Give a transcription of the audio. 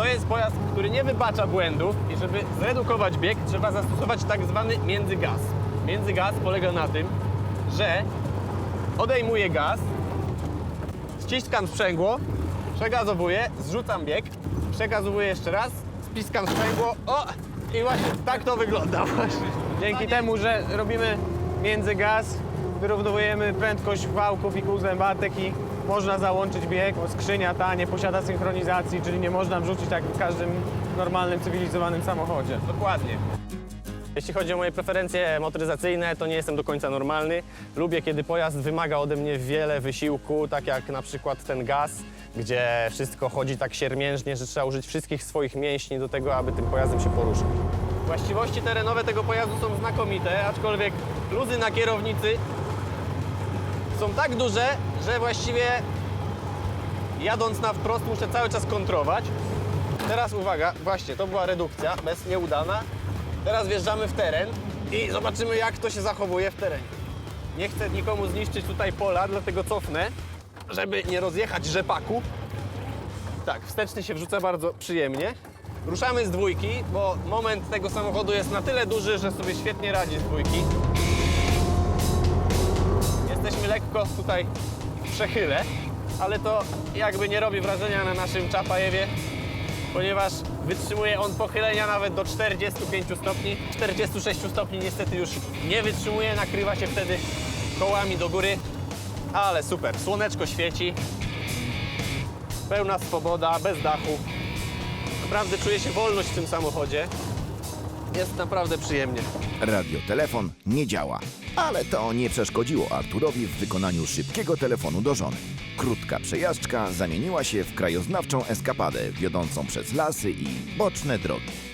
To jest pojazd, który nie wybacza błędów i żeby zredukować bieg, trzeba zastosować tak zwany międzygaz. Międzygaz polega na tym, że odejmuję gaz, ściskam sprzęgło, przegazowuję, zrzucam bieg, przegazowuję jeszcze raz, spiskam sprzęgło, o! I właśnie tak to wygląda właśnie. Dzięki temu, że robimy międzygaz, wyrównujemy prędkość wałków i kół zębatek i można załączyć bieg, bo skrzynia ta nie posiada synchronizacji, czyli nie można wrzucić tak w każdym normalnym, cywilizowanym samochodzie. Dokładnie. Jeśli chodzi o moje preferencje motoryzacyjne, to nie jestem do końca normalny. Lubię, kiedy pojazd wymaga ode mnie wiele wysiłku, tak jak na przykład ten gaz, gdzie wszystko chodzi tak siermiężnie, że trzeba użyć wszystkich swoich mięśni do tego, aby tym pojazdem się poruszać. Właściwości terenowe tego pojazdu są znakomite, aczkolwiek luzy na kierownicy są tak duże, że właściwie jadąc na wprost muszę cały czas kontrować. Teraz uwaga, właśnie to była redukcja, bez nieudana. Teraz wjeżdżamy w teren i zobaczymy jak to się zachowuje w terenie. Nie chcę nikomu zniszczyć tutaj pola, dlatego cofnę, żeby nie rozjechać rzepaku. Tak, wsteczny się wrzuca bardzo przyjemnie. Ruszamy z dwójki, bo moment tego samochodu jest na tyle duży, że sobie świetnie radzi z dwójki. Jesteśmy lekko tutaj w przechyle, ale to jakby nie robi wrażenia na naszym Czapajewie, ponieważ wytrzymuje on pochylenia nawet do 45 stopni. 46 stopni niestety już nie wytrzymuje, nakrywa się wtedy kołami do góry, ale super, słoneczko świeci, pełna swoboda, bez dachu. Naprawdę czuję się wolność w tym samochodzie. Jest naprawdę przyjemnie. Radiotelefon nie działa, ale to nie przeszkodziło Arturowi w wykonaniu szybkiego telefonu do żony. Krótka przejażdżka zamieniła się w krajoznawczą eskapadę wiodącą przez lasy i boczne drogi.